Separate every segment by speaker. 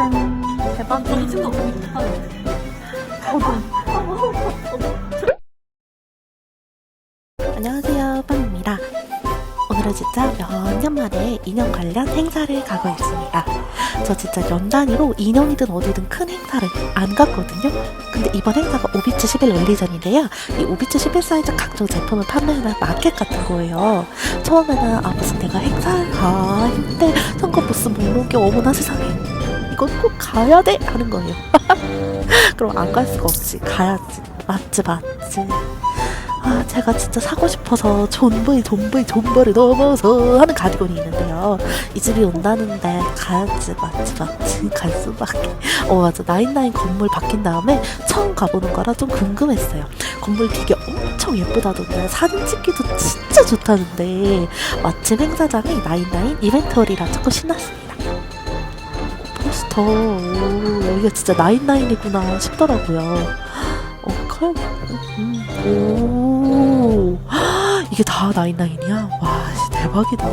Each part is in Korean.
Speaker 1: 가보셈. 대박.
Speaker 2: 친구 없으면 못하는데.
Speaker 1: 안녕하세요, 빵입니다. 오늘은 진짜 몇 년 만에 인형 관련 행사를 가고 있습니다. 저 진짜 연 단위로 인형이든 어디든 큰 행사를 안 갔거든요. 근데 이번 행사가 오비츠 11 랠리전인데요. 이 오비츠 11 사이즈 각종 제품을 판매하는 마켓 같은 거예요. 처음에는 아 무슨 내가 행사를 가 했는데 선거 부스 목록이 어머나 세상에 이건 꼭 가야 돼 하는 거예요. 그럼 안 갈 수가 없지 가야지 맞지 맞지. 아, 제가 진짜 사고 싶어서 존브이 존브이 존버를 넘어서 하는 가디건이 있는데요. 이 집이 온다는데 가야지 맞지 맞지 갈 수밖에. 어 맞아 나인나인 건물 바뀐 다음에 처음 가보는 거라 좀 궁금했어요. 건물 되게 엄청 예쁘다던데 사진 찍기도 진짜 좋다는데 마침 행사장이 나인나인 이벤트홀이라 조금 신났습니다. 포스터 오, 여기가 진짜 나인나인이구나 싶더라고요. 어, 커요. 음, 오, 이게 다 나인나인이야? 와, 씨, 대박이다.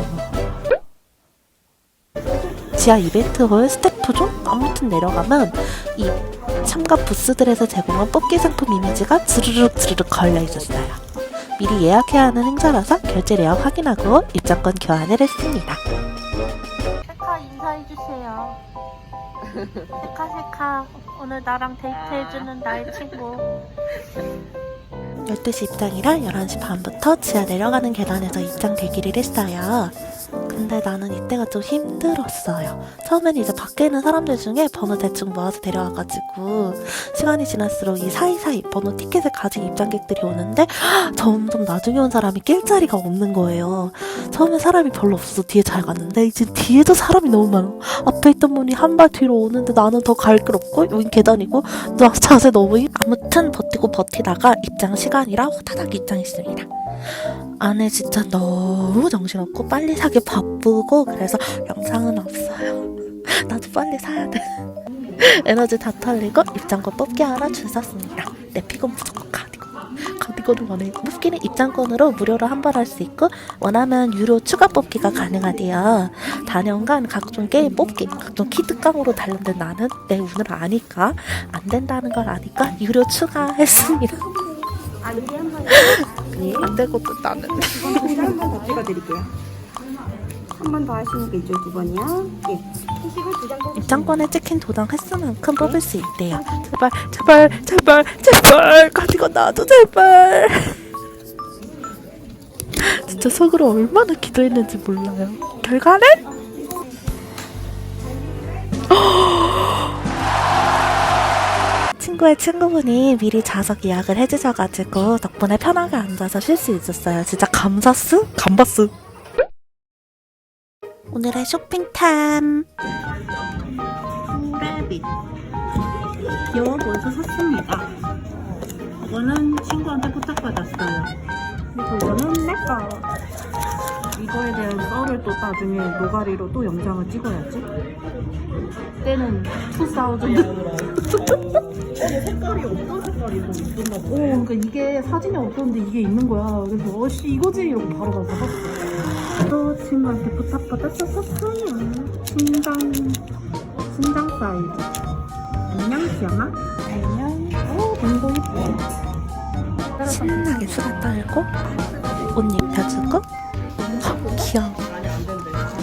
Speaker 1: 지하 이벤트홀 스태프존? 아무튼 내려가면 이 참가 부스들에서 제공한 뽑기 상품 이미지가 주르륵 주르륵 걸려 있었어요. 미리 예약해야 하는 행사라서 결제 내역 확인하고 입장권 교환을 했습니다.
Speaker 3: 셀카 오늘 나랑 데이트해주는 나의 친구.
Speaker 1: 12시 입장이라 11시 반부터 지하 내려가는 계단에서 입장 대기를 했어요. 근데 나는 이때가 좀 힘들었어요. 처음에는 이제 밖에 있는 사람들 중에 번호 대충 모아서 데려와가지고 시간이 지날수록 이 사이사이 번호 티켓을 가진 입장객들이 오는데 점점 나중에 온 사람이 낄 자리가 없는 거예요. 처음에 사람이 별로 없어서 뒤에 잘 갔는데 이제 뒤에도 사람이 너무 많아. 앞에 있던 분이 한 발 뒤로 오는데 나는 더 갈 길 없고 여긴 계단이고 나 자세 너무 힘- 아무튼 버티고 버티다가 입장 시간이라 호다닥 입장했습니다. 안에 진짜 너무 정신없고 빨리 사기 바쁘고 그래서 영상은 없어요. 나도 빨리 사야 돼. 에너지 다 털리고 입장권 뽑기 하나 줄 섰습니다. 내 픽은 무조건 가디건. 가디건을 원해. 뽑기는 입장권으로 무료로 한번할수 있고 원하면 유료 추가 뽑기가 가능하대요. 단연간 각종 게임 뽑기, 각종 키드깡으로 달렸는데 나는 내 운을 아니까 안 된다는 걸 아니까 유료 추가했습니다. 안 되거든 나는.
Speaker 4: 한번 더 찍어드릴게요. 한 번 더 하시니까 이쪽 두 번이요. 예.
Speaker 1: 입장권에 찍힌 도장 횟수만큼 뽑을 수 있대요. 제발, 제발, 제발, 제발, 가디건 나도 제발. 진짜 속으로 얼마나 기도했는지 몰라요. 결과는? 친구의 친구분이 미리 좌석 예약을 해주셔가지고 덕분에 편하게 앉아서 쉴 수 있었어요. 진짜 감사스? 감바스. 오늘의 쇼핑탐.
Speaker 4: 레빗. 귀여워 보여서 샀습니다. 이거는 친구한테 부탁받았어요. 그리고 이거는 내거. 이거에 대한 썰을 또 나중에 노가리로 또 영상을 찍어야지. 때는 2000. 색깔이 어떤 색깔이 더 있었나 봐. 오, 그러니까 이게 사진이 없었는데 이게 있는 거야. 그래서 어씨 이거지 이러고 바로 가서 샀어. 또 친구한테 부탁받아서 샀어요. 신장 신장 사이즈. 안녕 시연아. 안녕. 오 너무 예뻐.
Speaker 1: 신나게 수다 떨고 옷 입혀주고 헉, 귀여워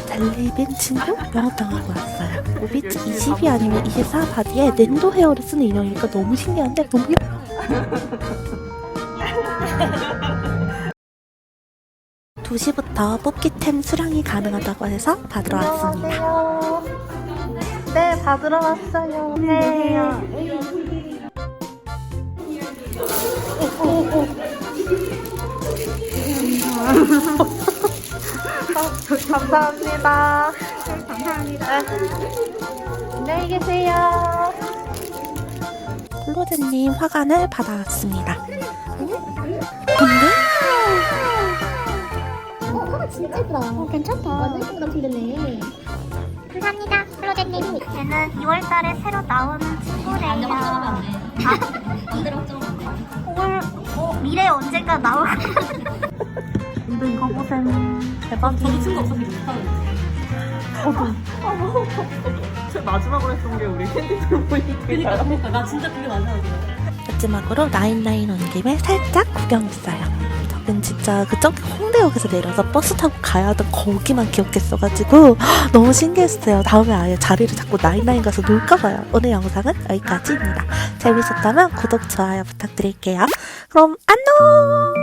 Speaker 1: 젤리빈 친구 영업당하고 왔어요. 오비츠 22 아니면 24 바디에 낸도 헤어를 쓰는 인형이니까 너무 신기한데 너무 예뻐 2시부터 뽑기템 수령이 가능하다고 해서 받으러 왔습니다.
Speaker 3: 네 받으러 왔어요. 네 감사합니다 감사합니다 안녕히 계세요
Speaker 1: 클로즈님 화관을 받아왔습니다 근데
Speaker 5: 어, 화가 진짜 예쁘다. 어, 괜찮다. 완전 예쁘다 생겼네. 감사합니다, 클로제님.
Speaker 3: 얘는 2월달에 새로 나온 친구래요
Speaker 2: 확정하면 돼.
Speaker 3: 올 어, 미래 언젠가 나올 근데 이거 보셈 대박이
Speaker 2: 저도 친구 없으면 못하는데.
Speaker 3: 저도
Speaker 4: 마지막으로 했던 게 우리 캔디 들 보니까. 그니까, 그니까. 나 진짜 그게 마지막이야.
Speaker 1: 마지막으로 나인나인 온 김에 살짝 구경했어요. 저는 진짜 그 저기 홍대역에서 내려서 버스 타고 가야 하던 거기만 기억했어가지고 너무 신기했어요. 다음에 아예 자리를 잡고 나인나인 가서 놀까봐요. 오늘 영상은 여기까지입니다. 재밌었다면 구독, 좋아요 부탁드릴게요. 그럼 안녕!